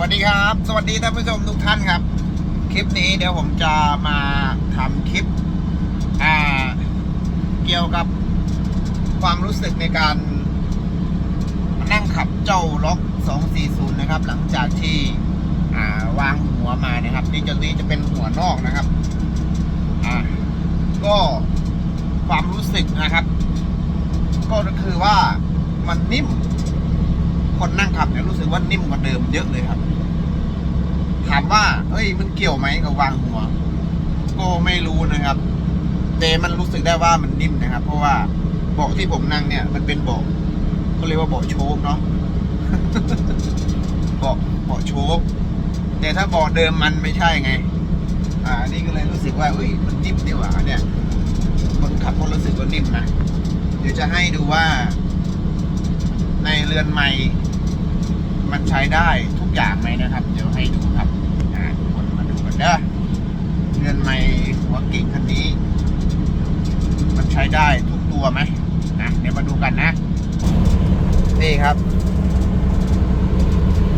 วัสดีครับ สวัสดีท่านผู้ชมทุกท่านครับ คลิปนี้เดี๋ยวผมจะมาทำคลิปอ่าเกี่ยวกับความรู้สึกในการนั่งขับเจ้าล็อก 240 นะครับ หลังจากที่อ่าวางหัวมานะครับนี่จะนี้จะเป็นหัวนอกนะครับอ่าก็ความรู้สึกนะครับ ก็คือว่ามันนิ่ม คนนั่งขับเนี่ยรู้สึกว่านิ่มกว่าเดิมเยอะเลยครับ ถามว่า เอ้ย มันเกี่ยวไหมกับวางหัว ก็ไม่รู้นะครับ แต่มันรู้สึกได้ว่ามันนิ่มนะครับ เพราะว่าเบาะที่ผมนั่งเนี่ย มันเป็นเบาะเขาเรียกว่าเบาะโชคเนาะเบาะเบาะโชคแต่ถ้าเบาะเดิมมันไม่ใช่ไง อ่าอันนี่ก็เลยรู้สึกว่าเอ้ย มันนิ่มดีกว่าเนี่ย คนขับก็รู้สึกว่านิ่มนะเดี๋ยวจะให้ดูว่า ในเรือนใหม่ มันใช้ได้ทุกอย่างไหมนะครับ เดี๋ยวให้ดูครับอ่าทุกคนมาดูกันเด้อเรือนใหม่หัวกิ่งคันนี้ มันใช้ได้ทุกตัวไหมนะเดี๋ยวมาดูกันนะ นี่ครับ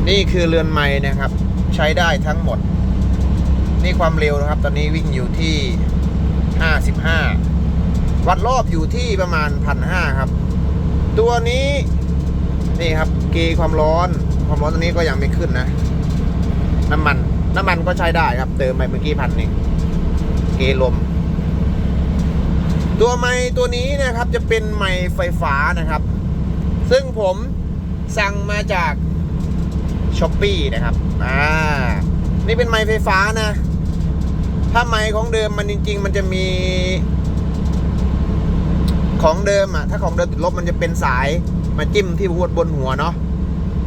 นี่คือเรือนใหม่นะครับ ใช้ได้ทั้งหมด นี่ความเร็วนะครับ ตอนนี้วิ่งอยู่ที่ 55 วัดรอบอยู่ที่ประมาณพันห้าครับ ตัวนี้ นี่ครับเกยความร้อน ความร้อนตัวนี้ก็ยังไม่ขึ้นนะ น้ำมัน น้ำมันก็ใช้ได้ครับ เติมไปเมื่อกี้พันหนึ่งเกยลม ตัวไม้ตัวนี้นะครับ จะเป็นไม้ไฟฟ้านะครับ ซึ่งผมสั่งมาจากช้อปปีนะครับ อ่า นี่เป็นไม้ไฟฟ้านะ ถ้าไม้ของเดิมมันจริง ๆ มันจะมี ของเดิมอะถ้าของเดิมติดลบมันจะเป็นสาย มาจิ้มที่หัวบนหัวเนาะ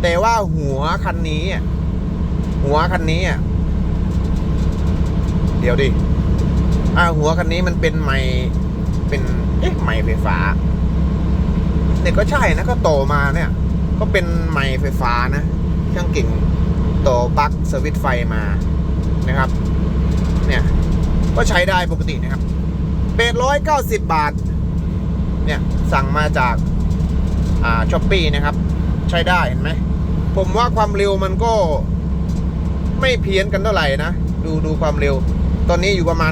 แต่ว่าหัวคันนี้หัวคันนี้เดี๋ยวดิอ่าหัวคันนี้มันเป็นไม้เป็นเอ๊ะไม้ไฟฟ้าเนี่ยก็ใช่นะก็โตมาเนี่ย ก็เป็นไม้ไฟฟ้านะช่างเก่งโตปลั๊กสวิตไฟมานะครับ เนี่ยก็ใช้ได้ปกตินะครับเป็ดร้อยเก้าสิบบาท เนี่ยสั่งมาจาก อ่าช้อปปี้นะครับ ใช้ได้เห็นไหม ผมว่าความเร็วมันก็ไม่เพี้ยนกันเท่าไหร่นะ ดูดูความเร็ว ตอนนี้อยู่ประมาณ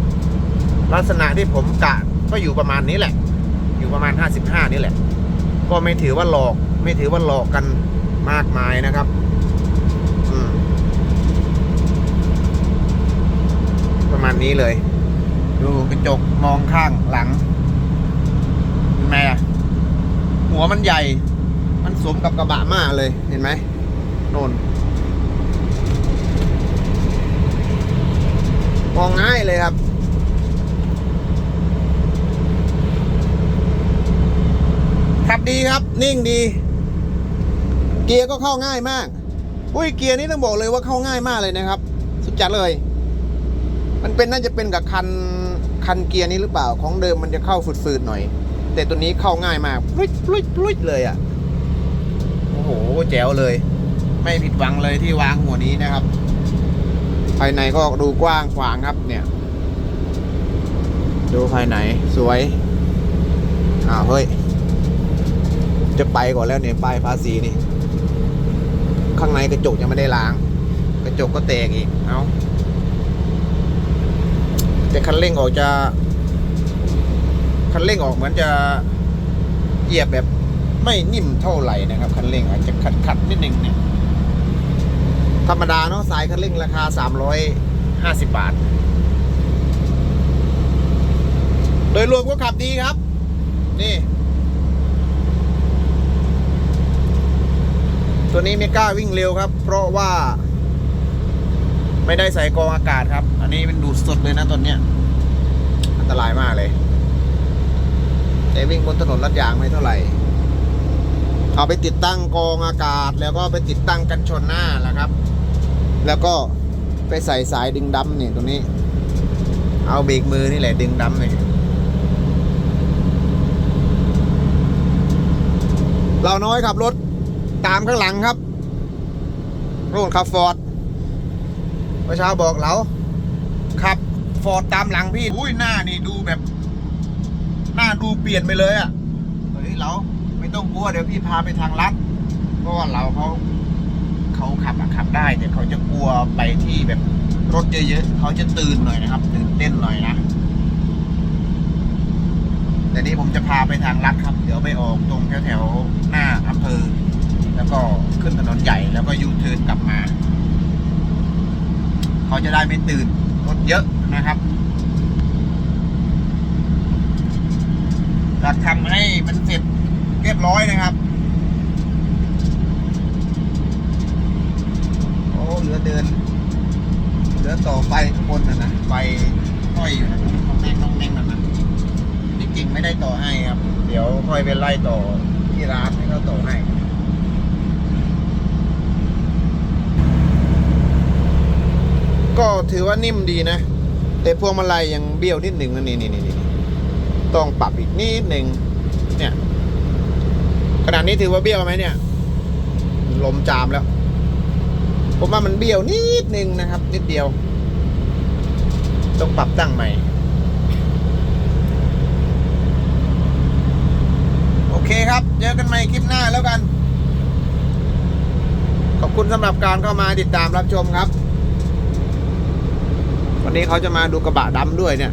55 ลักษณะที่ผมกะก็อยู่ประมาณนี้แหละ อยู่ประมาณ 55 นี่แหละ ก็ไม่ถือว่าหลอก ไม่ถือว่าหลอกกันมากมายนะครับประมาณนี้เลย ดูกระจกมองข้างหลังเห็นไหมอะ หัวมันใหญ่ มันสมกับกระบะมากเลยเห็นไหมโน่นมองง่ายเลยครับ ขับดีครับนิ่งดี เกียร์ก็เข้าง่ายมาก อุ้ยเกียร์นี้ต้องบอกเลยว่าเข้าง่ายมากเลยนะครับ สุดจัดเลย มันเป็นน่าจะเป็นกับคันคันเกียร์นี้หรือเปล่าของเดิมมันจะเข้าฝืดๆหน่อย แต่ตัวนี้เข้าง่ายมากปลุยปลุยปลุยเลยอะ่ะโอ้โหแจ๋วเลย ไม่ผิดหวังเลยที่วางหัวนี้นะครับ ภายในก็ดูกว้างขวางครับ เนี่ย ดูภายในสวยอ้าวเฮ้ย จะไปก่อนแล้วเนี่ยป้ายภาษีนี่ ข้างในกระจกยังไม่ได้ล้าง กระจกก็แตกอีกเอาแต่คันเร่งออกจะ คันเร่งออกเหมือนจะเหยียบแบบไม่นิ่มเท่าไหร่นะครับ คันเร่งอาจจะขัดขัดๆนิดนึงเนี่ยธรรมดาเนาะสายคันเร่งราคา 350 บาท โดยรวมก็ขับดีครับ นี่ ตัวนี้ไม่กล้าวิ่งเร็วครับ เพราะว่า ไม่ได้ใส่กรองอากาศครับ อันนี้เป็นดูดสดเลยนะตอนเนี้ย อันตรายมากเลย แต่วิ่งบนถนนลาดยางไม่เท่าไหร่ เอาไปติดตั้งกรองอากาศ แล้วก็ไปติดตั้งกันชนหน้าแหละครับ แล้วก็ไปใส่สายดึงดำเนี่ยตรงนี้ เอาเบรกมือนี่แหละดึงดำเนี่ยเราน้อยขับรถตามข้างหลังครับรุ่นขับฟอร์ดเมื่อเช้าบอกเราขับฟอร์ดตามหลังพี่ อุ้ยหน้านี่ดูแบบ หน้าดูเปลี่ยนไปเลยอะ่ะเฮ้ยเราไม่ต้องกลัวเดี๋ยวพี่พาไปทางลัดเพราะว่าเราเขาเขาขับอะขับได้แต่เขาจะกลัวไปที่แบบรถเยอะๆเขาจะตื่นหน่อยนะครับตื่นเต้นหน่อยนะแต่นี้ผมจะพาไปทางลัดครับ เดี๋ยวไปออกตรงแถวๆหน้าอำเภอ แล้วก็ขึ้นถนนใหญ่แล้วก็ยูเทิร์นกลับมา เขาจะได้ไม่ตื่นรถเยอะนะครับ จะทำให้มันเสร็จเรียบร้อยนะครับ โอ้เหลือเดิน เหลือต่อไฟข้างบนนะนะไฟห้อยอยู่นะน้องแน่งน้องแน่งนั่นนะจริงๆไม่ได้ต่อให้ครับ เดี๋ยวค่อยไปไล่ต่อที่ร้านให้เขาต่อให้ก็ถือว่านิ่มดีนะ แต่พวงมาลัยยังเบี้ยวนิดหนึ่งนะนี่นี่นี่นี่ ต้องปรับอีกนิดหนึ่งเนี่ยขนาดนี้ถือว่าเบี้ยวไหมเนี่ย ลมจามแล้ว ผมว่ามันเบี้ยวนิดนึงนะครับ นิดเดียว ต้องปรับตั้งใหม่ โอเคครับ เจอกันใหม่คลิปหน้าแล้วกัน ขอบคุณสำหรับการเข้ามาติดตามรับชมครับ วันนี้เขาจะมาดูกระบะดำด้วยเนี่ย